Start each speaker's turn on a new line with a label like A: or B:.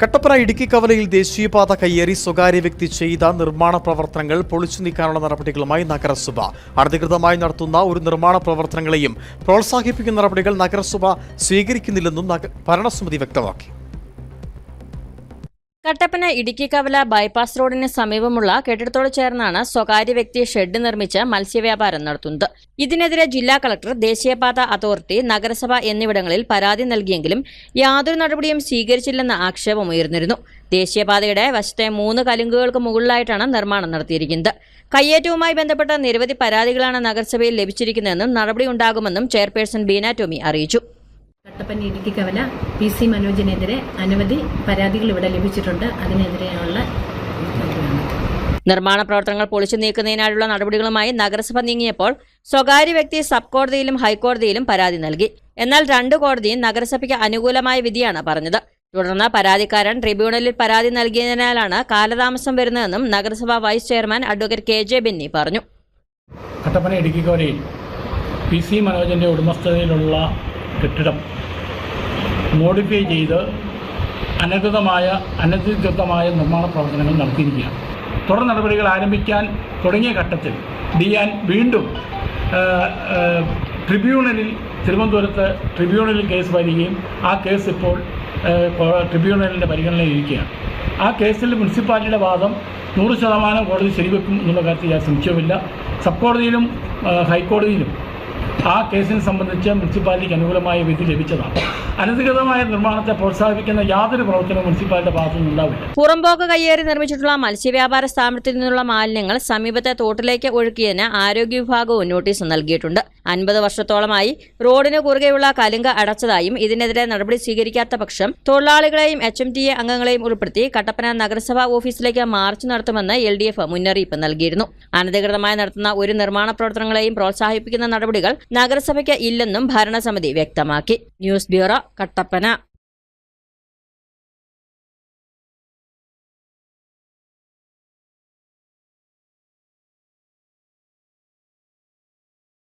A: കട്ടപ്പന ഇടുക്കി കവലയിൽ ദേശീയപാത കയ്യേറി സ്വകാര്യ വ്യക്തി ചെയ്ത നിർമ്മാണ പ്രവർത്തനങ്ങൾ പൊളിച്ചു നീക്കാനുള്ള നടപടികളുമായി നഗരസഭ. അനധികൃതമായി നടത്തുന്ന ഒരു നിർമ്മാണ പ്രവർത്തനങ്ങളെയും പ്രോത്സാഹിപ്പിക്കുന്ന നടപടികൾ നഗരസഭ സ്വീകരിക്കുന്നില്ലെന്നും ഭരണസമിതി വ്യക്തമാക്കി.
B: കട്ടപ്പന ഇടുക്കി കവല ബൈപ്പാസ് റോഡിന് സമീപമുള്ള കെട്ടിടത്തോട് ചേർന്നാണ് സ്വകാര്യ വ്യക്തി ഷെഡ് നിർമ്മിച്ച് മത്സ്യവ്യാപാരം നടത്തുന്നത്. ഇതിനെതിരെ ജില്ലാ കളക്ടർ ദേശീയപാത അതോറിറ്റി നഗരസഭ എന്നിവിടങ്ങളിൽ പരാതി നൽകിയെങ്കിലും യാതൊരു നടപടിയും സ്വീകരിച്ചില്ലെന്ന ആക്ഷേപം ഉയർന്നിരുന്നു. ദേശീയപാതയുടെ വശത്തെ മൂന്ന് കലുങ്കുകൾക്ക് മുകളിലായിട്ടാണ് നിർമ്മാണം നടത്തിയിരിക്കുന്നത്. കയ്യേറ്റവുമായി ബന്ധപ്പെട്ട നിരവധി പരാതികളാണ് നഗരസഭയിൽ ലഭിച്ചിരിക്കുന്നതെന്നും നടപടി ഉണ്ടാകുമെന്നും ചെയർപേഴ്സൺ ബീന ടോമി അറിയിച്ചു.
C: കട്ടപ്പന ഇടുക്കി കവല പി സി മനോജിനെതിരെ അനവധി പരാതികൾ ഇവിടെ ലഭിച്ചിട്ടുണ്ട്. അതിനെതിരെയുള്ള.
B: നിർമ്മാണ പ്രവർത്തനങ്ങൾ പൊളിച്ചു നീക്കുന്നതിനായുള്ള നടപടികളുമായി നഗരസഭ നീങ്ങിയപ്പോൾ സ്വകാര്യ വ്യക്തി സബ് കോടതിയിലും ഹൈക്കോടതിയിലും പരാതി നൽകി. എന്നാൽ രണ്ട് കോടതിയും നഗരസഭയ്ക്ക് അനുകൂലമായ വിധിയാണ് പറഞ്ഞത്. തുടർന്ന് പരാതിക്കാരൻ ട്രിബ്യൂണലിൽ പരാതി നൽകിയതിനാലാണ് കാലതാമസം വരുന്നതെന്നും നഗരസഭ vice chairman advocate K J Binny പറഞ്ഞു.
D: കട്ടപ്പന ഇടുക്കി കോരയിൽ പി സി ഉടമസ്ഥതയിലുള്ള കെട്ടിടം മോഡിഫൈ ചെയ്ത് അനധികൃതമായ അനധികൃതമായ നിർമ്മാണ പ്രവർത്തനങ്ങൾ നടത്തിയിരിക്കുകയാണ്. തുടർ നടപടികൾ ആരംഭിക്കാൻ തുടങ്ങിയ ഘട്ടത്തിൽ ഡിയാൻ വീണ്ടും ട്രിബ്യൂണലിൽ തിരുവനന്തപുരത്ത് ട്രിബ്യൂണലിൽ കേസ് വരികയും ആ കേസ് ഇപ്പോൾ ട്രിബ്യൂണലിന്റെ പരിഗണനയിൽ ഇരിക്കുകയാണ്. ആ കേസിൽ മുനിസിപ്പാലിറ്റിയുടെ വാദം നൂറ് ശതമാനം കോടതി ശരിവെക്കും എന്നുള്ള കാര്യത്തിൽ ഞാൻ സംശയമില്ല സബ് കോടതിയിലും ഹൈക്കോടതിയിലും ആ കേസിനെ സംബന്ധിച്ച് മുനിസിപ്പാലിറ്റിക്ക് അനുകൂലമായ വിധി ലഭിച്ചതാണ്. അനധികൃതമായ നിർമ്മാണത്തെ പ്രോത്സാഹിപ്പിക്കുന്ന യാതൊരു പ്രവർത്തനവും മുനിസിപ്പാലിറ്റിയുടെ ഭാഗത്തു നിന്നുണ്ടാവില്ല
B: പുറമ്പോക്ക് കയ്യേറി നിർമ്മിച്ചിട്ടുള്ള മത്സ്യവ്യാപാര സ്ഥാപനത്തിൽ നിന്നുള്ള മാലിന്യങ്ങൾ സമീപത്തെ തോട്ടിലേക്ക് ഒഴുക്കിയതിന് ആരോഗ്യ വിഭാഗവും നോട്ടീസ് നൽകിയിട്ടുണ്ട്. അൻപത് വർഷത്തോളമായി റോഡിന് കുറുകെയുള്ള കലുങ്ക അടച്ചതായും ഇതിനെതിരെ നടപടി സ്വീകരിക്കാത്ത പക്ഷം തൊഴിലാളികളെയും എച്ച് എം ടി എ അംഗങ്ങളെയും ഉൾപ്പെടുത്തി കട്ടപ്പന നഗരസഭാ ഓഫീസിലേക്ക് മാർച്ച് നടത്തുമെന്ന് എൽ ഡി എഫ് മുന്നറിയിപ്പ് നൽകിയിരുന്നു. അനധികൃതമായി നടത്തുന്ന ഒരു നിർമ്മാണ പ്രവർത്തനങ്ങളെയും പ്രോത്സാഹിപ്പിക്കുന്ന നടപടികൾ നഗരസഭയ്ക്ക് ഇല്ലെന്നും ഭരണസമിതി വ്യക്തമാക്കി. News bureau Kattappana.